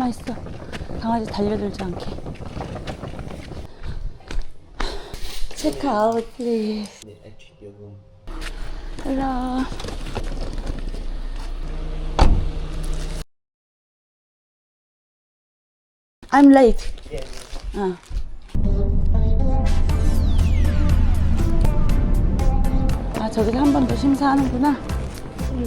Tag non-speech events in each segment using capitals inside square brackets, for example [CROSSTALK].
가만히 있어. 강아지 달려들지 않게. 체크 아웃 플리즈. Hello. I'm late. 어. 아 저기서 한 번 더 심사하는구나.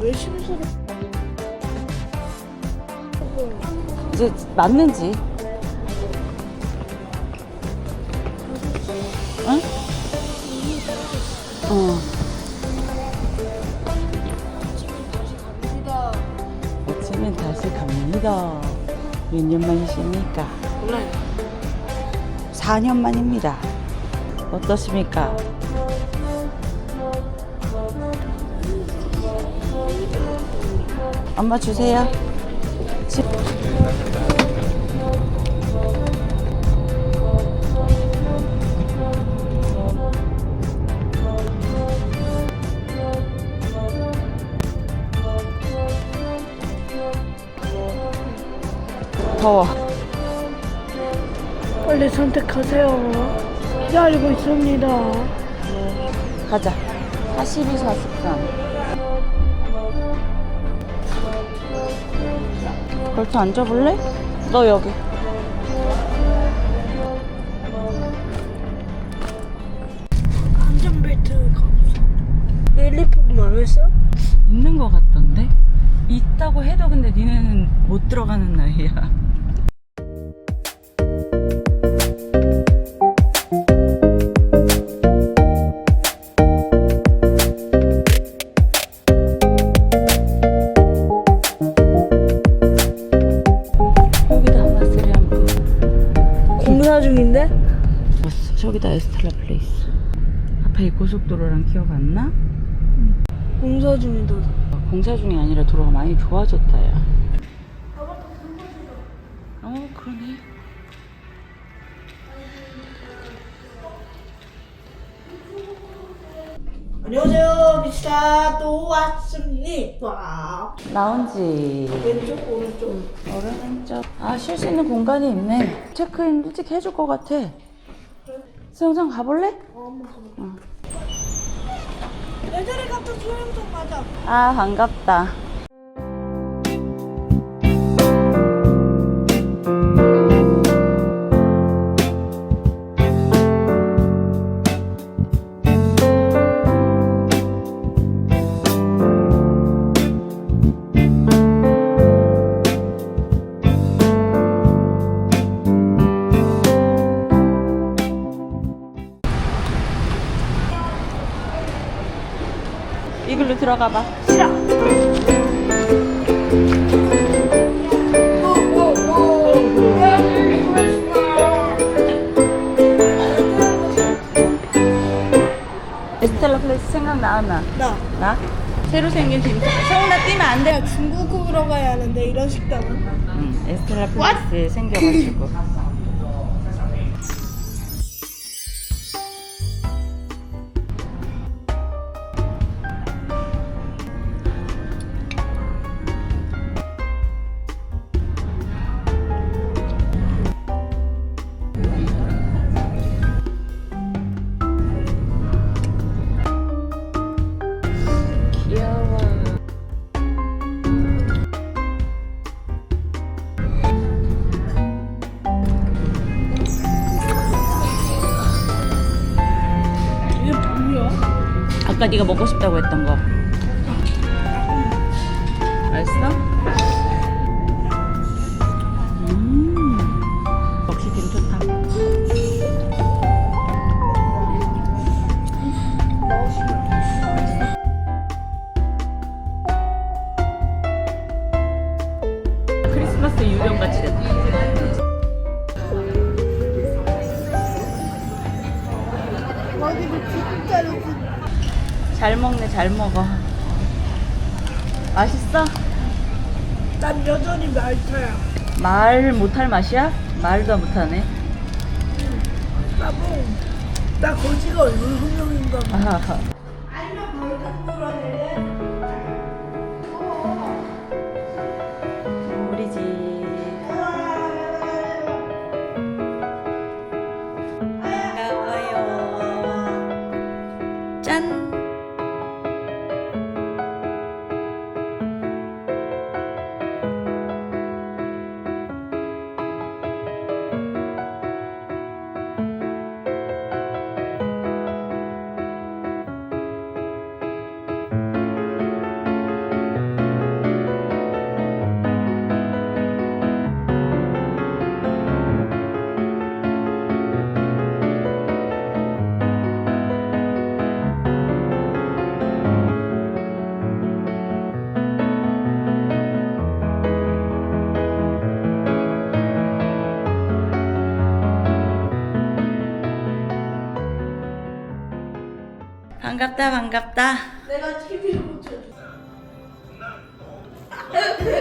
왜 심사를? 이제 맞는지. 응? 어. 아침엔 다시 갑니다. 몇 년 만이십니까? 몰라요. 4년 만입니다. 어떠십니까? 엄마 주세요. 집- 더워. 빨리 선택하세요. 기다리고 있습니다. 가자. 42, 43. 벌써 앉아볼래? 너 여기. 안전벨트가 없어. 1, 2분 망했어? 있는 것 같던데? 있다고 해도 근데 니네는 못 들어가는 나이야. 저기다 에스텔라 플레이스. 앞에 이 고속도로랑 기억 안 나? 공사 중이다. 공사 중이 아니라 도로가 많이 좋아졌다, 야. 어, 그러네. 안녕하세요. 미스터 또 왔습니다. 라운지. 왼쪽, 오른쪽. 오른쪽. 아, 쉴 수 있는 공간이 있네. 체크인 일찍 해줄 것 같아. 수영장 가볼래? 예전에 갔던 수영장 맞아. 아 반갑다. 이글루 들어가 봐. 싫어. 에스텔라 플레이스 생각나 안 나? 나. 나? 새로 생긴 짐. 성나 뛰면 안 돼. 중국으로 가야 하는데 이런 식당은. 응, 에스텔라 플레이스에 생겨가지고. 아까 네가 먹고 싶다고 했던 거. 맛있어? 음, 역시 김 좋다. 크리스마스 유령 같이 됐다. 어디로 진짜로 잘 먹네, 잘 먹어. 맛있어? 난 여전히 말타야. 말 못할 맛이야? 말도 못하네. 나봉. 나 거지가 봐. 아하하. 반갑다, 반갑다. 내가 TV를 고쳐줘. [LAUGHS]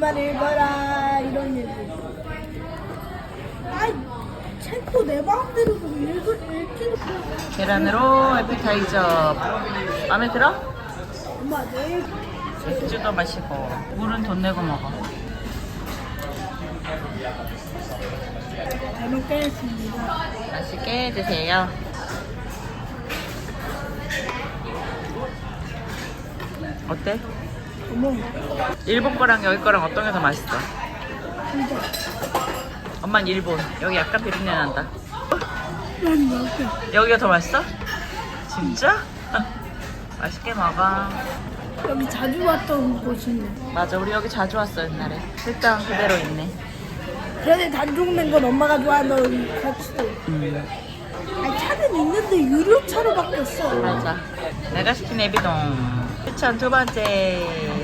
그말 읽어라 이런 얘기. 아이 책도 내 마음대로 좀 읽을 읽지도 계란으로 에피타이저. 마음에 들어? 엄마 내일 맥주도 마시고 물은 돈 내고 먹어. 잘 먹겠습니다. 맛있게 드세요. 어때? 어머 일본 거랑 여기 거랑 어떤 게 더 맛있어? 진짜 엄마는 일본. 여기 약간 비린내 난다. 난 이렇게 여기가 더 맛있어? 진짜? [LAUGHS] 맛있게 먹어. 여기 자주 왔던 곳인데. 맞아, 우리 여기 자주 왔어 옛날에. 식당 그대로 있네. 그런데 단종된 건 엄마가 좋아하는 코스도. 음, 아니 차는 있는데 유료차로 바뀌었어. 맞아. 내가 시킨 애비동. 추천 두 번째.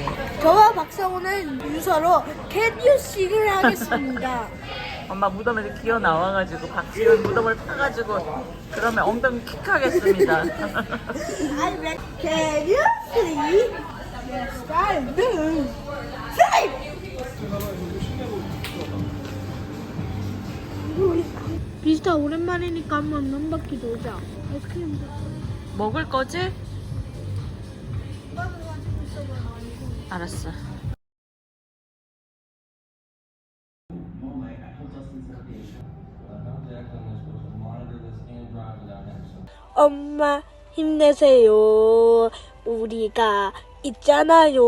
저와 박성우는 유서로 캔유씨를 하겠습니다. [LAUGHS] 엄마 무덤에서 기어 나와가지고 박지훈 무덤을 파가지고 그러면 엉덩이 킥 하겠습니다. I like 캔유씨. 스타일은 비스타 오랜만이니까 한번 넘바퀴 돌자. 아이스크림 먹을 거지? 알았어. 엄마 힘내세요. 우리가 있잖아요.